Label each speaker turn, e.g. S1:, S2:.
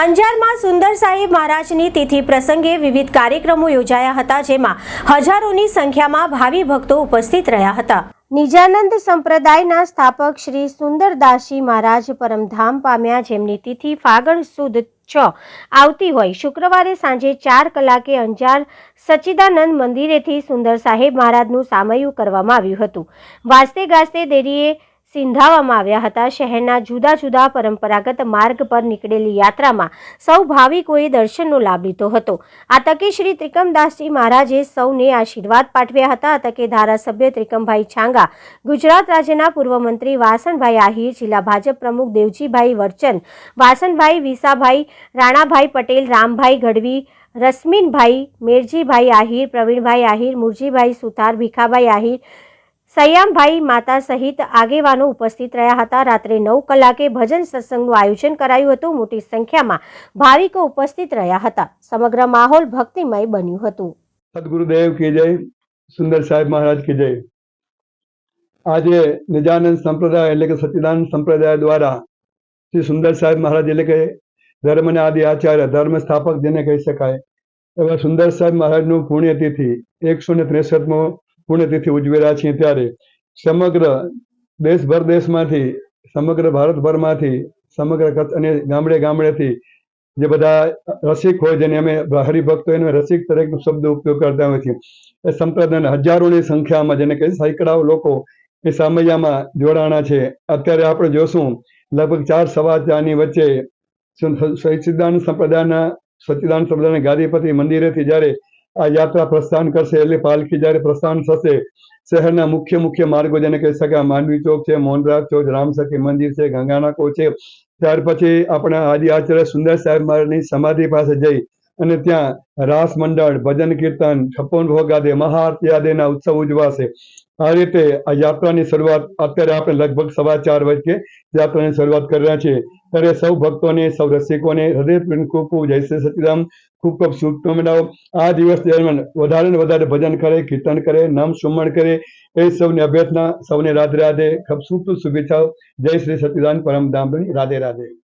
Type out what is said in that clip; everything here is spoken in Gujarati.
S1: અંજારમાં સુંદર સાહેબ મહારાજની તિથિ પ્રસંગે વિવિધ કાર્યક્રમો યોજાયા હતા, જેમાં હજારોની સંખ્યામાં ભાવિ ભક્તો ઉપસ્થિત રહ્યા હતા. નિજાનંદ સંપ્રદાયના સ્થાપક શ્રી સુંદરદાસજી મહારાજ પરમધામ પામ્યા, જેમની તિથિ ફાગણ સુદ છ આવતી હોય. શુક્રવારે સાંજે ચાર કલાકે અંજાર સચ્ચિદાનંદ મંદિરેથી સુંદર સાહેબ મહારાજનું સામયું કરવામાં આવ્યું હતું. વાસ્તે ગાસ્તે દેરીએ સિંધાવવામાં આવ્યા હતા. શહેરના જુદા જુદા પરંપરાગત માર્ગ પર નીકળેલી યાત્રામાં સૌ ભાવિકોએ દર્શનનો લાભ લીધો હતો. આ તકે શ્રી ત્રિકમદાસજી મહારાજે સૌને આશીર્વાદ પાઠવ્યા હતા. આ તકે ધારાસભ્ય ત્રિકમભાઈ છાંગા, ગુજરાત રાજ્યના પૂર્વ મંત્રી વાસણભાઈ આહિર, જિલ્લા ભાજપ પ્રમુખ દેવજીભાઈ વર્ચન, વાસણભાઈ વિસાભાઈ, રાણાભાઈ પટેલ, રામભાઈ ગઢવી, રશ્મિનભાઈ મેરજીભાઈ આહિર, પ્રવીણભાઈ આહિર, મુરજીભાઈ સુથાર, ભીખાભાઈ આહિર સયામભાઈ માતા સહિત આગેવાનો ઉપસ્થિત રહ્યા હતા. રાત્રે નવ કલાકે ભજન સત્સંગનું આયોજન કરાયું હતું. મોટી સંખ્યામાં ભાવિકો ઉપસ્થિત રહ્યા હતા. સમગ્ર માહોલ ભક્તિમય બન્યું હતું.
S2: સદગુરુદેવ કે જય, સુંદર સાહેબ મહારાજ કે જય. આજે નિજાનંદ સંપ્રદાય એટલે કે સચિદાનંદ સંપ્રદાય દ્વારા શ્રી સુંદર સાહેબ મહારાજ એટલે કે ધર્મના આદિ આચાર્ય, ધર્મ સ્થાપક જેને કહી શકાય, એવા સુંદર સાહેબ મહારાજનું પુણ્યતિથિ એકસો ને ત્રેસઠમો પુણ્યતિથિ ઉજવી રહ્યા છીએ ત્યારે સમગ્ર દેશભર દેશમાંથી સમગ્ર ભારતભરમાંથી સમગ્ર કચ્છ અને ગામડે ગામડેથી જે બધા રસિક હોય જેને અમે હરિભક્તો એને રસિક તરીકે શબ્દ ઉપયોગ કરતા હોય છે એ સંપ્રદાયના હજારોની સંખ્યામાં જેને કહે સેંકડાઓ લોકો એ સામૈયામાં જોડાણા છે અત્યારે આપણે જોશું લગભગ ચાર સવા ચારની વચ્ચે સચિદાન સંપ્રદાયના સચિદાન સંપ્રદાયના ગાદીપતિ મંદિરેથી જ્યારે આ યાત્રા પ્રસ્થાન કરશે. એટલે પાલખી જ્યારે પ્રસ્થાન થશે, શહેરના મુખ્ય મુખ્ય માર્ગો જેને કહી શકાય માંડવી ચોક છે મોહનરાજ ચોક રામસખી મંદિર છે ગંગાનાકો છે. ત્યાર પછી આપણા આદિ આચાર્ય સુંદર સાહેબ મહારાજની સમાધિ પાસે જઈ અને ત્યાં રાસ મંડળ, ભજન કીર્તન, છપ્પન ભોગાદે મહાઆરતી આદિના ઉત્સવ ઉજવાશે. આ રીતે આ યાત્રાની શરૂઆત, અત્યારે આપણે લગભગ સવા ચાર વાગે યાત્રાની શરૂઆત કરી રહ્યા છીએ. ત્યારે સૌ ભક્તોને, સૌ રસિકોને હૃદય ખૂબ ખૂબ જય શ્રી સચિદામ ખૂબ ખૂબ શુભકામનાઓ. આ દિવસ દરમિયાન વધારે ને વધારે ભજન કરે, કીર્તન કરે, નામ સુમણ કરે. એ સૌની અભ્યર્થના, સૌને રાધે રાધે. ખૂબ શુભ શુભેચ્છાઓ. જય શ્રી સચિદાન પરમ ધામની રાધે રાધે.